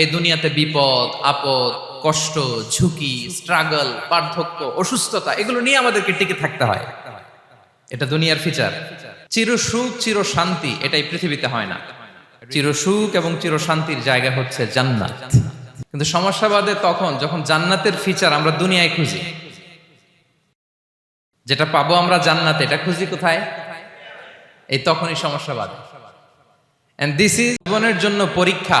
এই দুনিয়াতে বিপদ, আপদ, কষ্ট, ঝুঁকি স্ট্রাগল বার্ধক্য অসুস্থতা, এগুলো নিয়ে আমাদেরকে টিকে থাকতে হয়। এটা দুনিয়ার ফিচার চির সুখ চির শান্তি এটাই পৃথিবীতে হয় না। চির সুখ এবং চির শান্তির জায়গা হচ্ছে জান্নাত। কিন্তু সমস্যা বাদে তখন যখন জান্নাতের ফিচার আমরা দুনিয়ায় খুঁজি, যেটা পাবো আমরা জান্নাতে, এটা খুঁজি কোথায়? এই তখনই সমস্যা বাদে এন্ড দিস ইজ জীবনের জন্য পরীক্ষা।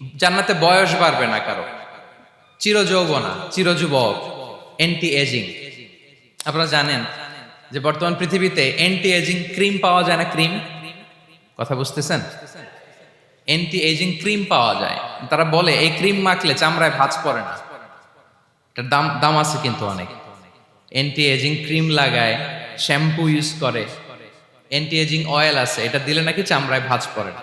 জান্নাতে বয়স বাড়বে না কারও। চির যৌবনা চির যুবক এন্টি এজিং আপনারা জানেন যে বর্তমান পৃথিবীতে এন্টি এজিং ক্রিম পাওয়া যায় না ক্রিম কথা বুঝতেছেন? এন্টি এজিং ক্রিম পাওয়া যায়। তারা বলে, এই ক্রিম মাখলে চামড়ায় ভাঁজ পড়ে না। এটার দাম দাম আছে কিন্তু অনেক। এন্টি এজিং ক্রিম লাগায় শ্যাম্পু ইউজ করে। অ্যান্টি এজিং অয়েল আছে, এটা দিলে নাকি চামড়ায় ভাঁজ পড়ে না।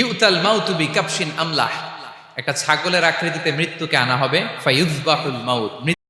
ইউতাল মাউতুবি কাপসিন আমলাহ। একটা ছাগলের আকৃতিতে মৃত্যুকে আনা হবে ফাইউজবাহুল মাউত।